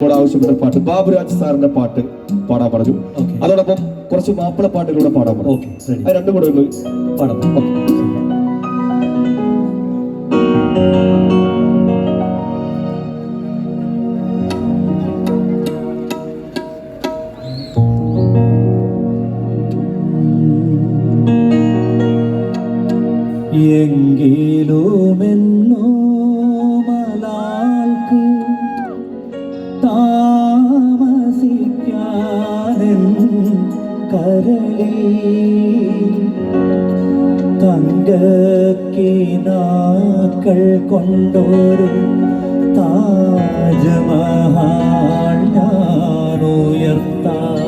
ഇപ്പോൾ ആവശ്യപ്പെട്ട പാട്ട് ബാബുരാജ് സാറിന്റെ പാട്ട് പാടാൻ പറഞ്ഞു. അതോടൊപ്പം കുറച്ച് മാപ്പിള പാട്ടുകളൂടെ പാടാൻ പറഞ്ഞു. അത് രണ്ടും കൂടെ ഒന്ന് പാടാം എങ്കിലുമെന്നോ തങ്കക്കിനാക്കൾ കൊണ്ടോരും താജ്മഹാൾ ഞാൻ ഉയർത്താം.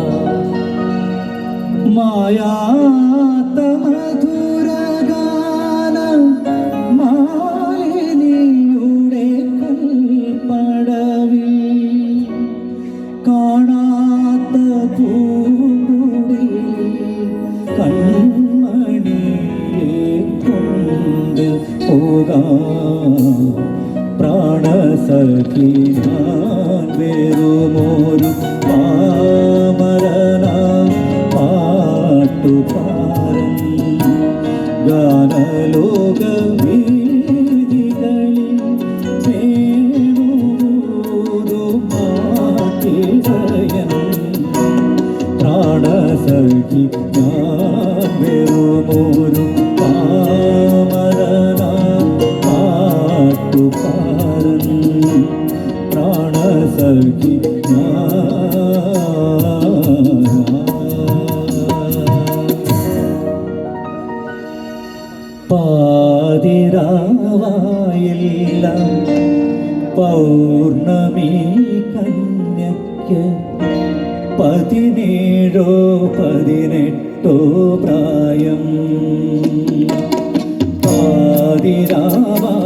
amor. പൗർണമി കന്യക്ക് പതിനേഴോ പതിനെട്ടോ പ്രായം. പാതിരാവായില്ല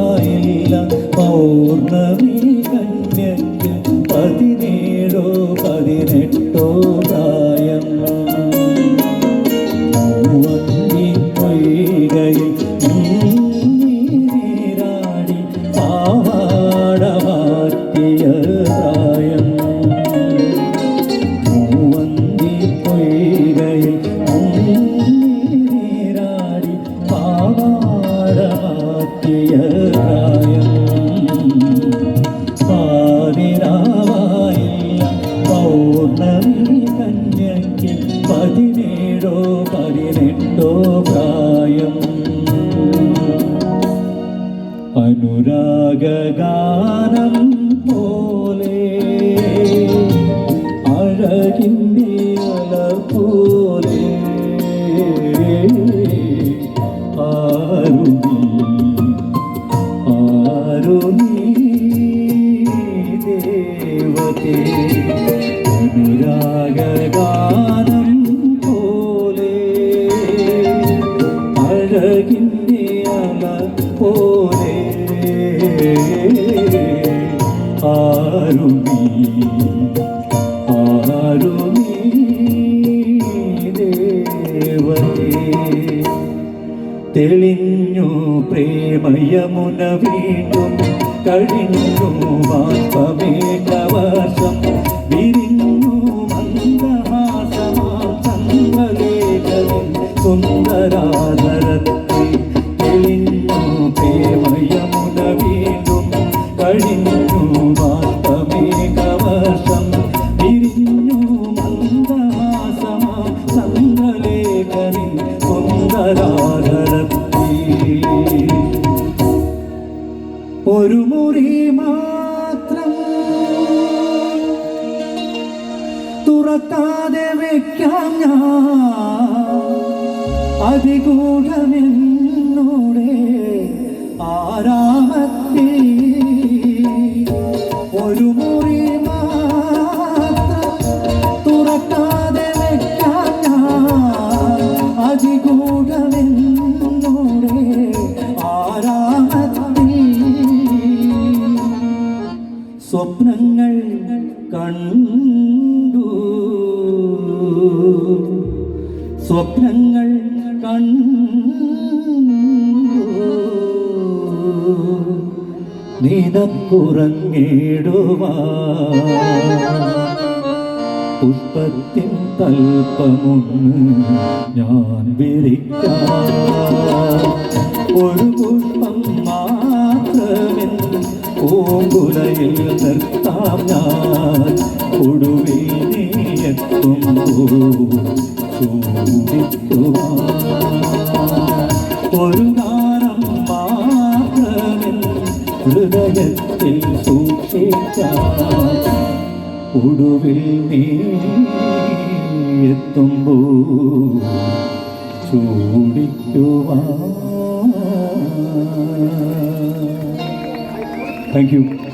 അനുരാഗാനം പോലെ അഴകിന്റെ അല പോലെ ആരുമീ ആരുമീ ദേവതേ അനുരാഗാനം പോലെ അഴകിന്റെ അല പോലെ ആരുമീ ആരുമീ തെളിഞ്ഞു പ്രേമയമുന വീണ്ടും കഴിഞ്ഞു മന്ദഹാസമാം ഒരു മുറി മാത്രം. തുറക്കാതെ വെക്കാം ഞാൻ. അതിഗൂഢമെന്നോടെ ആരാമത്തെ ഒരു മുറി സ്വപ്നങ്ങൾ കണ്ടു. സ്വപ്നങ്ങൾ കണ്ടു. നിനക്കുറങ്ങിടുവാ. പുഷ്പത്തിൻ തൽപ്പമൊന്ന് ഞാൻ വിരിക്കാം. ഒരു പൂങ്കുലയിൽ നിർത്താം ഞാൻ ഒടുവിൽ നീ എത്തുമ്പോൾ ചൂടിക്കുവാൻ. ഒരു ഗാനം മാത്രമെൻ ഹൃദയത്തിൽ സൂക്ഷിക്കാം ഒടുവിൽ നീ എത്തുമ്പോ ചൂടിക്കുവാ Thank you.